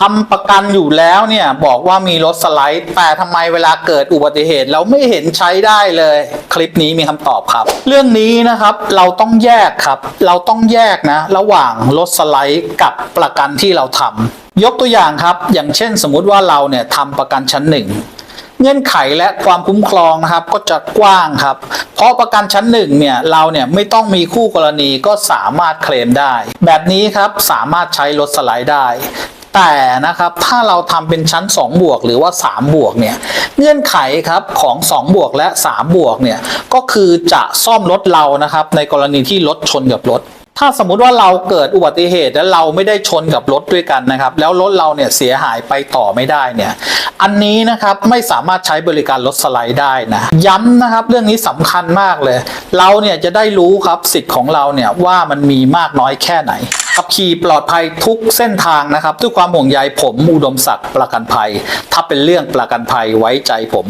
ทำประกันอยู่แล้วเนี่ยบอกว่ามีรถสไลด์แต่ทำไมเวลาเกิดอุบัติเหตุ เราไม่เห็นใช้ได้เลย คลิปนี้มีคำตอบครับ เรื่องนี้นะครับเราต้องแยกครับ เราต้องแยกนะ ระหว่างรถสไลด์กับประกันที่เราทำยกตัวอย่างครับ อย่างเช่นสมมุติว่าเราเนี่ยทำประกันชั้นหนึ่งเงื่อนไขและความคุ้มครองนะครับก็จะกว้างครับ เพราะประกันชั้นหนึ่งเนี่ยเราเนี่ยไม่ต้องมีคู่กรณีก็สามารถเคลมได้ แบบนี้ครับสามารถใช้รถสไลด์ได้ แต่นะครับถ้าเราทำเป็นชั้น 2 บวกหรือว่า 3 บวกเนี่ยเงื่อนไขครับของ 2 บวกและ 3 บวกเนี่ยก็คือจะซ่อมรถเรานะครับในกรณีที่รถชนกับรถถ้าสมมุติว่าเราเกิดอุบัติเหตุแล้วเราไม่ได้ชนกับรถด้วยกันนะครับ แล้วรถเราเนี่ยเสียหายไปต่อไม่ได้เนี่ย อันนี้นะครับไม่สามารถใช้บริการรถสไลด์ได้นะย้ำนะครับเรื่องนี้สำคัญมากเลย เราเนี่ยจะได้รู้ครับสิทธิ์ของเราเนี่ยว่ามันมีมากน้อยแค่ไหน ขับขี่ปลอดภัยทุกเส้นทางนะครับ ด้วยความห่วงใยผมอุดมศักดิ์ประกันภัย ถ้าเป็นเรื่องประกันภัยไว้ใจผม